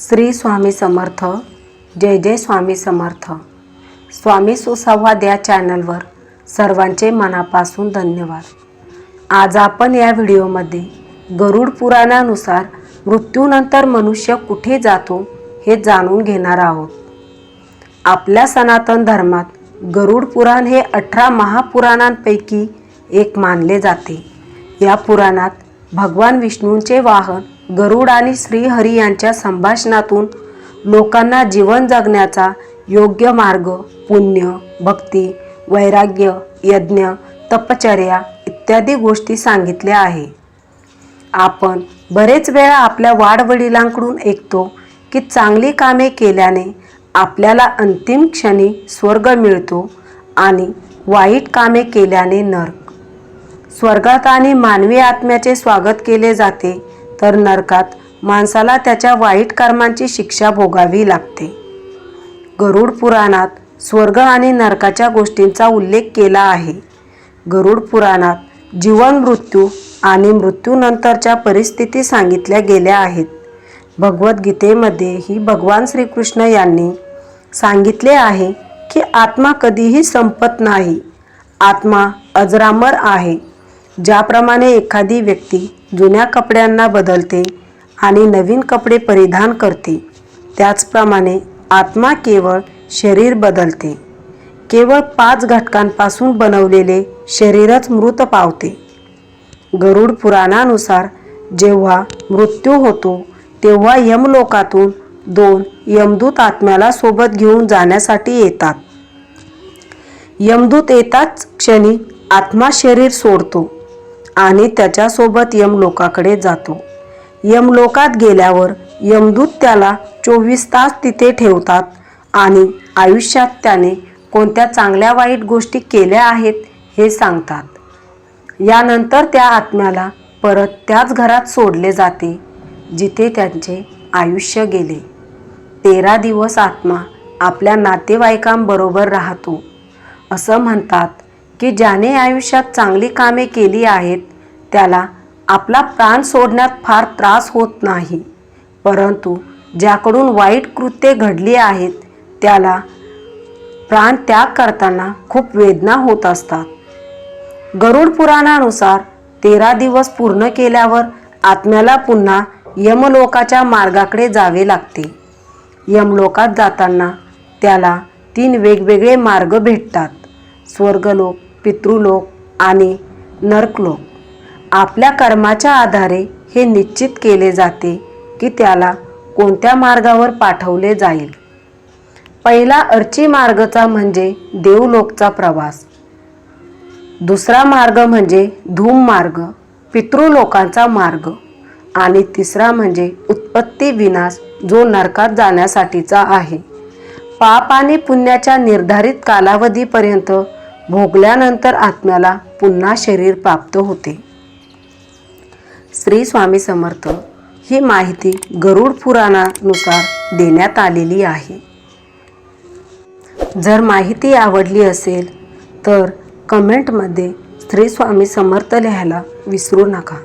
श्री स्वामी समर्थ. जय जय स्वामी समर्थ. स्वामी सुसंवाद या चॅनलवर सर्वांचे मनापासून धन्यवाद. आज आपण या व्हिडिओमध्ये गरुड पुराणानुसार मृत्यूनंतर मनुष्य कुठे जातो हे जाणून घेणार आहोत. आपल्या सनातन धर्मात गरुड पुराण हे अठरा महापुराणांपैकी एक मानले जाते. या पुराणात भगवान विष्णूंचे वाहन गरुड आणि श्रीहरी यांच्या संभाषणातून लोकांना जीवन जगण्याचा योग्य मार्ग पुण्य भक्ती वैराग्य यज्ञ तपचर्या इत्यादी गोष्टी सांगितल्या आहे. आपण बरेच वेळा आपल्या वाडवडिलांकडून ऐकतो की चांगली कामे केल्याने आपल्याला अंतिम क्षणी स्वर्ग मिळतो आणि वाईट कामे केल्याने नर्क. स्वर्गात आणि मानवी आत्म्याचे स्वागत केले जाते तर नरकात माणसाला त्याच्या वाईट कर्मांची शिक्षा भोगावी लागते. गरुड पुराणात स्वर्ग आणि नरकाच्या गोष्टींचा उल्लेख केला आहे. गरुड पुराणात जीवन मृत्यू आणि मृत्यूनंतरच्या परिस्थिती सांगितल्या गेल्या आहेत. भगवद्गीतेमध्ये ही भगवान श्रीकृष्ण यांनी सांगितले आहे की आत्मा कधीही संपत नाही. आत्मा अजरामर आहे. ज्याप्रमाणे एखादी व्यक्ती जुन्या कपड्यांना बदलते आणि नवीन कपडे परिधान करते. त्याचप्रमाणे आत्मा केवळ शरीर बदलते. केवळ पाच घटकांपासून बनवलेले शरीरच मृत पावते. गरुड पुराणानुसार जेव्हा मृत्यू होतो तेव्हा यमलोकातून दोन यमदूत आत्म्याला सोबत घेऊन जाण्यासाठी येतात. यमदूत येताच क्षणी आत्मा शरीर सोडतो. आणि त्याच्यासोबत यमलोकाकडे जातो. यमलोकात गेल्यावर यमदूत त्याला चोवीस तास तिथे ठेवतात आणि आयुष्यात त्याने कोणत्या चांगल्या वाईट गोष्टी केल्या आहेत हे सांगतात. यानंतर त्या आत्म्याला परत त्याच घरात सोडले जाते जिथे त्यांचे आयुष्य गेले. तेरा दिवस आत्मा आपल्या नातेवाईकांबरोबर राहतो. असं म्हणतात की ज्याने आयुष्यात चांगली कामे केली आहेत त्याला आपला प्राण सोडण्यात फार त्रास होत नाही. परंतु ज्याकडून वाईट कृत्ये घडली आहेत त्याला प्राण त्याग करताना खूप वेदना होत असतात. गरुड पुराणानुसार तेरा दिवस पूर्ण केल्यावर आत्म्याला पुन्हा यमलोकाच्या मार्गाकडे जावे लागते. यमलोकात जाताना त्याला तीन वेगवेगळे मार्ग भेटतात. स्वर्गलोक पितृलोक आणि नरकलोक. आपल्या कर्माच्या आधारे हे निश्चित केले जाते की त्याला कोणत्या मार्गावर पाठवले जाईल. पहिला अर्ची मार्गचा म्हणजे देवलोकचा प्रवास. दुसरा मार्ग म्हणजे धूम मार्ग पितृलोकांचा मार्ग आणि तिसरा म्हणजे उत्पत्ती विनाश जो नरकात जाण्यासाठीचा आहे. पाप आणि पुण्याच्या निर्धारित कालावधीपर्यंत भोगल्यानंतर आत्म्याला पुन्हा शरीर प्राप्त होते. श्री स्वामी समर्थ ही माहिती गरुड पुराणानुसार देण्यात आलेली आहे. जर माहिती आवडली असेल तर कमेंटमध्ये श्री स्वामी समर्थ लिहायला विसरू नका.